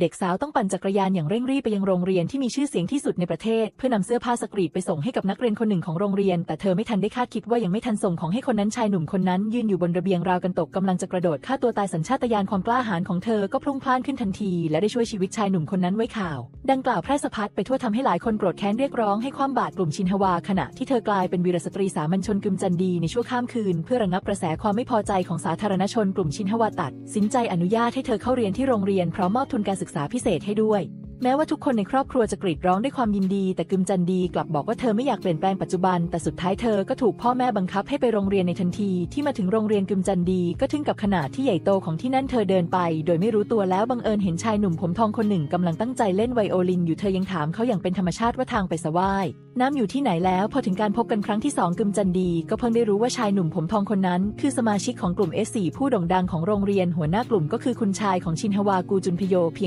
เด็กสาวต้องปั่นจักรยานอย่างเร่งรีบไปยังโรงเรียนที่มีชื่อเสียงที่สุดในประเทศ เพื่อนำเสื้อผ้าสกรีตไปส่งให้กับนักเรียนคนหนึ่งของโรงเรียน แต่เธอไม่ทันได้คาดคิดว่ายังไม่ทันส่งของให้คนนั้นชายหนุ่มคนนั้น ยืนอยู่บนระเบียงราวกันตกกำลังจะกระโดดฆ่าตัวตายสัญชาตญาณความกล้าหาญของเธอก็พลุ่งพล่านขึ้นทันที และได้ช่วยชีวิตชายหนุ่มคนนั้นไว้ข่าว ดังกล่าวแพร่สะพัดไปทั่วทำให้หลายคนโกรธแค้นเรียกร้องให้ความบาดกลุ่มชินฮวา ขณะที่เธอกลายเป็นวีรสตรีสามัญชนกึมจันดีในชั่วข้ามคืน เพื่อระงับกระแสความไม่พอใจของสาธารณชนกลุ่มชินฮวาตัด สินใจอนุญาตให้เธอเข้าเรียนที่โรงเรียนพร้อมมอบทุนการศึกษาพิเศษให้ด้วย แม้ว่าทุกคนในครอบครัวจะกรีดร้องด้วยความยินดี แต่กึมจันดีกลับบอกว่าเธอไม่อยากเปลี่ยนแปลงปัจจุบัน แต่สุดท้ายเธอก็ถูกพ่อแม่บังคับให้ไปโรงเรียนในทันทีที่มาถึงโรงเรียนกึมจันดีก็ถึงกับขนาดที่ใหญ่โตของที่นั่นเธอเดินไป โดยไม่รู้ตัวแล้วบังเอิญเห็นชายหนุ่มผมทองคนหนึ่งกำลังตั้งใจเล่นไวโอลินอยู่เธอยังถามเขาอย่างเป็นธรรมชาติว่าทางไปสวายน้ำอยู่ที่ไหนแล้วพอถึงการพบกันครั้งที่สองกึมจันดี ก็เพิ่งได้รู้ว่าชายหนุ่มผมทองคนนั้น คือสมาชิกของกลุ่ม S4 ผู้โด่งดังของโรงเรียนหัวหน้ากลุ่มก็คือคุณชายของชินฮวากูจุนพโยเพียง